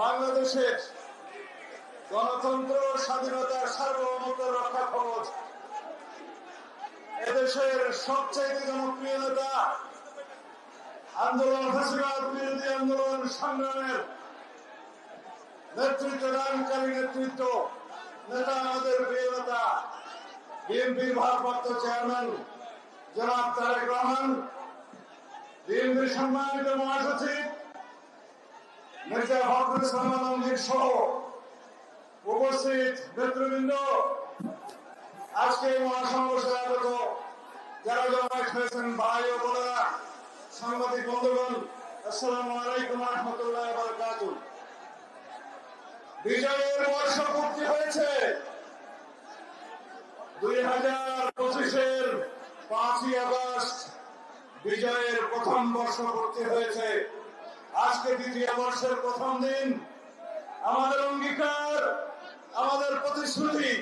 বাংলাদেশের গণতন্ত্র স্বাধীনতার সার্বভৌমত্ব রক্ষা খোঁজ। এদেশের সবচেয়ে জনপ্রিয় নেতা, আন্দোলন ফাঁসিবাদ বিরোধী আন্দোলন, সংগ্রামের নেতৃত্ব দানকারী নেতৃত্ব, নেতা আমাদের প্রিয় নেতা, বিএনপির ভারপ্রাপ্ত চেয়ারম্যান জনাব তারেক রহমান, বিএনপির সম্মানিত মহাসচিব মির্জা ফখরুল ইসলাম আলমগীর সহ উপস্থিত নেতৃবৃন্দ, আজকে আগত যারা ভাই ও বোনেরা, সাংবাদিক বন্ধুগণ, আসসালামু আলাইকুম রহমতুল্লাহ বারকাত বিজয়ের বর্ষ পূর্তি হয়েছে। দুই হাজার পঁচিশের পাঁচই আগস্ট বিজয়ের প্রথম বর্ষ পূর্তি হয়েছে। আজকে দ্বিতীয় বর্ষের প্রথম দিন। আমাদের অঙ্গীকার, আমাদের প্রতিশ্রুতি,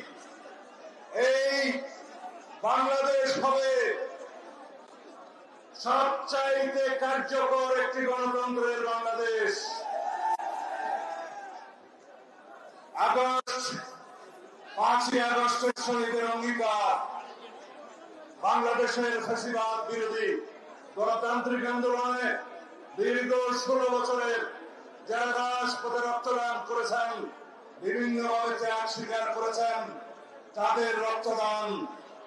এই বাংলাদেশ হবে সবচাইতে কার্যকর একটি গণতন্ত্রের বাংলাদেশ। আগস্ট, পাঁচই আগস্টের শহীদের অঙ্গীকার। বাংলাদেশের ফেসিবাদ বিরোধী গণতান্ত্রিক আন্দোলনে দীর্ঘ ষোলো বছরের যারা রাজপথে রক্তদান করেছেন বিভিন্নভাবে ত্যাগ স্বীকার করেছেন, তাদের রক্তদান,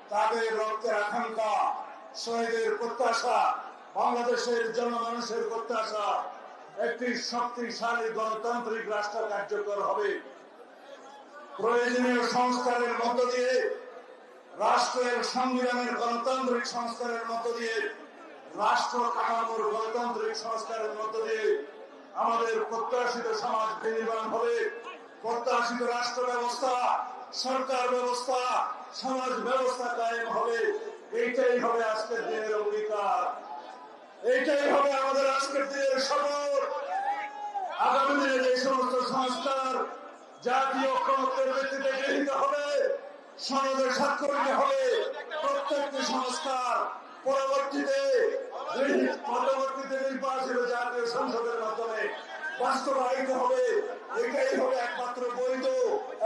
তাদের রক্তের আকাঙ্ক্ষা, শহীদের প্রত্যাশা, বাংলাদেশের জনমানুষের প্রত্যাশা, একটি শক্তিশালী গণতান্ত্রিক রাষ্ট্র কার্যকর হবে। প্রয়োজনীয় সংস্কারের মধ্য দিয়ে, রাষ্ট্রের সংবিধানের গণতান্ত্রিক সংস্কারের মধ্য দিয়ে রাষ্ট্র কাঠামোর গণতান্ত্রিক সংস্কারের মধ্য দিয়ে আমাদের প্রত্যাশিত সমাজ বিনির্মাণ হবে। প্রত্যাশিত রাষ্ট্র ব্যবস্থা, সরকার ব্যবস্থা, সমাজ ব্যবস্থা কায়েম হবে। এইটাই হবে আজকের দিনের অঙ্গীকার। এইটাই হবে আমাদের আজকের দিনের শপথ আগামী দিনে যে সমস্ত সংস্কার, জাতীয় ঐক্যমত্যের ভিত্তিতে গৃহীত হবে, সমাজের স্বাক্ষরিত হবে। প্রত্যেকটি সংস্কার পরবর্তীতে পরবর্তীতে নির্বাচিত জাতীয় সংসদের মাধ্যমে বাস্তবায়িত হবে, এটাই হবে একমাত্র বৈধ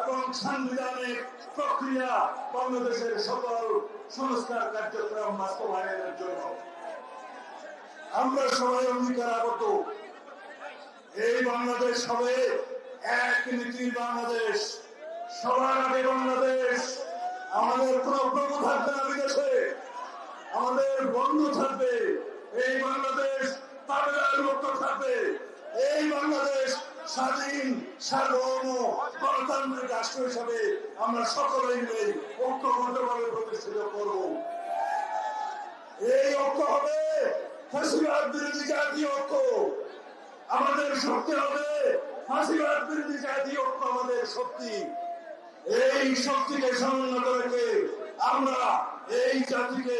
এবং সাংবিধানিক প্রক্রিয়া বাংলাদেশের সকল সংস্কার কার্যক্রম বাস্তবায়নের জন্য। আমরা সবাই অঙ্গীকার আগত এই বাংলাদেশ হবে এক নীতির বাংলাদেশ। সবার আগে বাংলাদেশ। আমাদের কোন প্রভু থাকবে না বিদেশে আমাদের বন্ধু থাকবে, এই বাংলাদেশ তাবেদার মুক্ত থাকবে, এই বাংলাদেশ স্বাধীন, সার্বভৌম গণতান্ত্রিক রাষ্ট্র হিসাবে আমরা সকলেই মিলে ঐক্যবদ্ধভাবে প্রতিষ্ঠিত করব। এই ঐক্য হবে ফেসিবাদ বিরোধী জাতীয় ঐক্য। আমাদের শক্তি হবে ফাঁসিবাদ বিরোধী জাতীয় ঐক্য আমাদের শক্তি। এই শক্তিকে সমুন্নত রেখে আমরা এই জাতিকে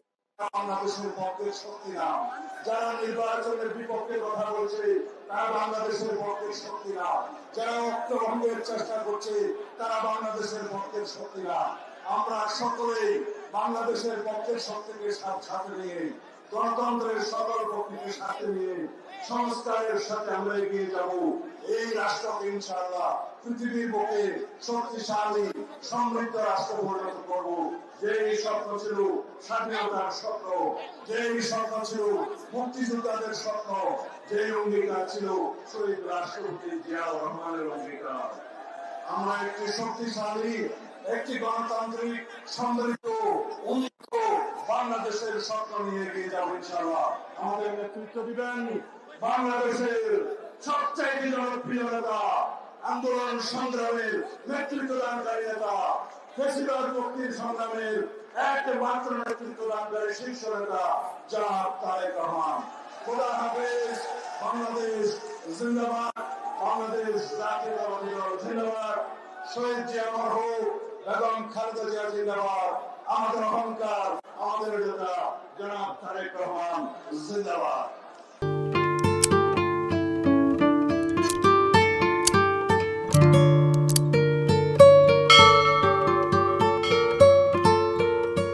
তারা বাংলাদেশের পক্ষের শক্তি যারা চেষ্টা করছে, তারা বাংলাদেশের পক্ষের শক্তি আমরা সকলেই বাংলাদেশের পক্ষের শক্তিকে সাথে নিয়ে গণতন্ত্রের সকল পক্ষকে সাথে নিয়ে সংস্কারের সাথে আমরা এগিয়ে যাব। এই রাষ্ট্রকে ইনশাআল্লাহ পৃথিবীর বুকে শক্তিশালী, সমৃদ্ধ রাষ্ট্র পরিণত করব। যে স্বপ্ন ছিল স্বাধীনতার স্বপ্ন যে স্বপ্ন ছিল মুক্তিযোদ্ধাদের স্বপ্ন যে অঙ্গীকার ছিল শহীদ রাষ্ট্রপতি জিয়াউর রহমানের অঙ্গীকার। আমরা একটি শক্তিশালী, একটি গণতান্ত্রিক, সমৃদ্ধ উন্নত বাংলাদেশের স্বপ্ন নিয়ে এগিয়ে যাব ইনশাআল্লাহ? আমাদের নেতৃত্ব দিবেন বাংলাদেশের সবচাইতে জনপ্রিয় নেতা, আন্দোলন সংগ্রামের নেতৃত্ব দানকারী নেতা, ফেসিবাদ মুক্তির সংগ্রামের একমাত্র নেতৃত্ব দানকারী শীর্ষ নেতা জনাব তারেক রহমান। খোদা হাফেজ, বাংলাদেশ জিন্দাবাদ, বাংলাদেশ জাতীয়তাবাদী দল জিন্দাবাদ। শহীদ জিয়া মরহুম এবং খালেদা জিয়া জিন্দাবাদ। আমাদের অহংকার আমাদের যোদ্ধা জনাব তারেক রহমান জিন্দাবাদ।